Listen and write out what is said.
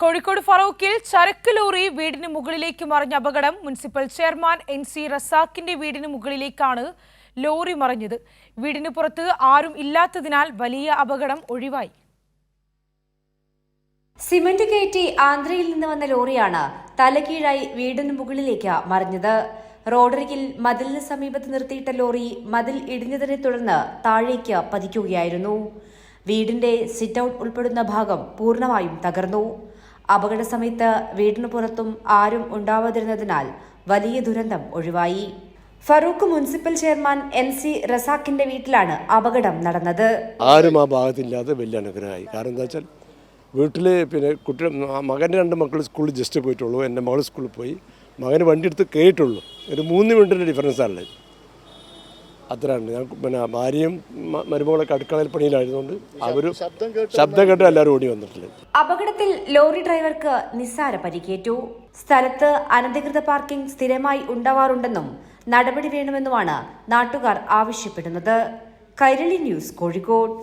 കോഴിക്കോട് ഫറൂഖിൽ ചരക്ക് ലോറി വീടിന് മുകളിലേക്ക് മറിഞ്ഞ അപകടം. മുനിസിപ്പൽ ചെയർമാൻ എൻ സി റസാക്കിന്റെ വീടിന് മുകളിലേക്കാണ് ലോറി മറിഞ്ഞത്. വീടിന് പുറത്ത് ആരും ഇല്ലാത്തതിനാൽ വലിയ അപകടം ഒഴിവായി. സിമന്റ് കയറ്റി ആന്ധ്രയിൽ നിന്ന് വന്ന ലോറിയാണ് തലകീഴായി വീടിന് മുകളിലേക്ക് മറിഞ്ഞത്. റോഡരികിൽ മതിലിന് സമീപത്ത് നിർത്തിയിട്ട ലോറി മതിൽ ഇടിഞ്ഞതിനെ തുടർന്ന് താഴേക്ക് പതിക്കുകയായിരുന്നു. വീടിന്റെ സിറ്റ് ഔട്ട് ഉൾപ്പെടുന്ന ഭാഗം പൂർണമായും തകർന്നു. അപകട സമയത്ത് വീടിനു പുറത്തും ആരും ഉണ്ടാവാതിരുന്നതിനാൽ വലിയ ദുരന്തം ഒഴിവായി. Farook municipal chairman N C റസാഖിന്റെ വീട്ടിലാണ് അപകടം നടന്നത്. ആരും ആ ഭാഗത്തില്ലാതെ വലിയ അനുഗ്രഹമായി. കാരണം എന്താ വെച്ചാൽ വീട്ടിൽ പിന്നെ കുട്ടി മകന്റെ രണ്ട് മക്കൾ സ്കൂളിൽ ജസ്റ്റ് പോയിട്ടുള്ളൂ. എന്റെ മകൾ സ്കൂളിൽ പോയി. മകന് വണ്ടി എടുത്ത് കയറ്റുള്ളൂ ഒരു മൂന്ന് മിനിറ്റിന്റെ ഡിഫറൻസ് ആണ് അത്രയാണ് ഞാൻ പിന്നെ ഭാര്യയും മരുമകളൊക്കെ അടുക്കളയിൽ പണിയിലായിരുന്നോണ്ട് അവരും ശബ്ദം കേട്ട് എല്ലാവരും ഓടി വന്നിട്ടില്ല. അപകടത്തിൽ ലോറി ഡ്രൈവർക്ക് നിസ്സാര പരിക്കേറ്റു. സ്ഥലത്ത് അനധികൃത പാർക്കിംഗ് സ്ഥിരമായി ഉണ്ടാവാറുണ്ടെന്നും നടപടി വേണമെന്നുമാണ് നാട്ടുകാർ ആവശ്യപ്പെടുന്നത്. കൈരളി ന്യൂസ് കോഴിക്കോട്.